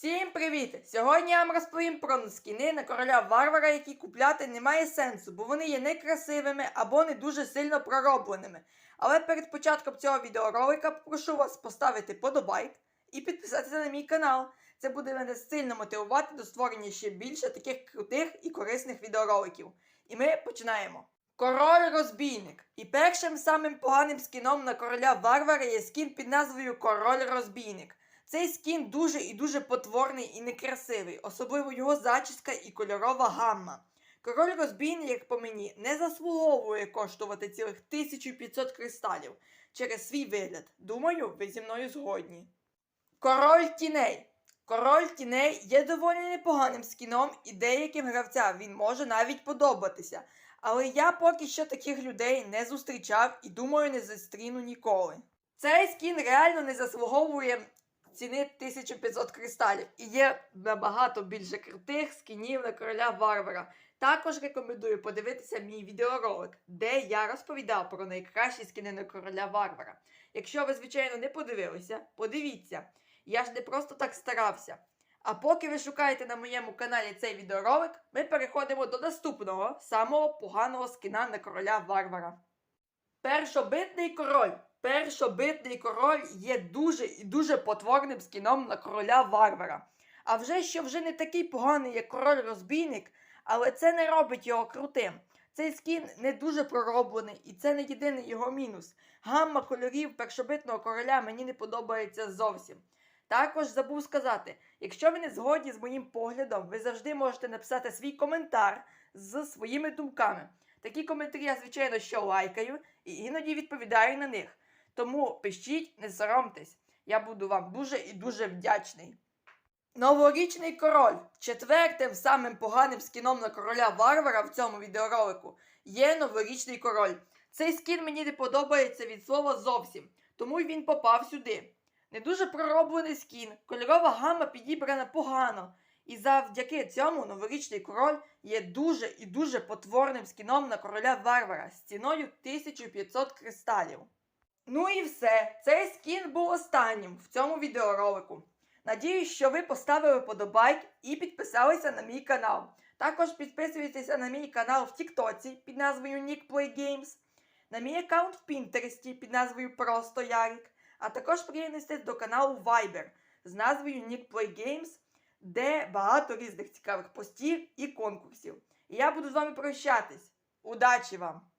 Всім привіт! Сьогодні я вам розповім про скіни на короля варвара, які купляти немає сенсу, бо вони є некрасивими або не дуже сильно проробленими. Але перед початком цього відеоролика попрошу вас поставити подобайк і підписатися на мій канал. Це буде мене сильно мотивувати до створення ще більше таких крутих і корисних відеороликів. І ми починаємо. Король розбійник. І першим самим поганим скіном на короля варвара є скін під назвою Король розбійник. Цей скін дуже і дуже потворний і некрасивий, особливо його зачіска і кольорова гамма. Король розбійник, як по мені, не заслуговує коштувати цілих 1500 кристалів через свій вигляд. Думаю, ви зі мною згодні. Король тіней. Король тіней є доволі непоганим скіном і деяким гравцям він може навіть подобатися. Але я поки що таких людей не зустрічав і думаю, не зустріну ніколи. Цей скін реально не заслуговує ціни 1500 кристалів і є набагато більше крутих скінів на короля варвара. Також рекомендую подивитися мій відеоролик, де я розповідав про найкращі скіни на короля варвара. Якщо ви, звичайно, не подивилися, подивіться. Я ж не просто так старався. А поки ви шукаєте на моєму каналі цей відеоролик, ми переходимо до наступного, самого поганого скіна на короля варвара. Першобитний король. Першобитний король є дуже і дуже потворним скіном на короля варвара. А вже що вже не такий поганий, як король розбійник, але це не робить його крутим. Цей скін не дуже пророблений, і це не єдиний його мінус. Гамма кольорів першобитного короля мені не подобається зовсім. Також забув сказати, якщо ви не згодні з моїм поглядом, ви завжди можете написати свій коментар з своїми думками. Такі коментарі я, звичайно, що лайкаю і іноді відповідаю на них. Тому пишіть, не соромтесь. Я буду вам дуже і дуже вдячний. Новорічний король. Четвертим самим поганим скіном на короля варвара в цьому відеоролику є новорічний король. Цей скін мені не подобається від слова зовсім, тому й він попав сюди. Не дуже пророблений скін, кольорова гама підібрана погано. І завдяки цьому новорічний король є дуже і дуже потворним скіном на короля варвара з ціною 1500 кристалів. Ну і все. Цей скін був останнім в цьому відеоролику. Надіюсь, що ви поставили подобайк і підписалися на мій канал. Також підписуйтеся на мій канал в Тіктоці під назвою Nick Play Games, на мій аккаунт в Пінтересті під назвою Просто Ярик, а також приєднуйтесь до каналу Viber з назвою Nick Play Games, де багато різних цікавих постів і конкурсів. І я буду з вами прощатись. Удачі вам!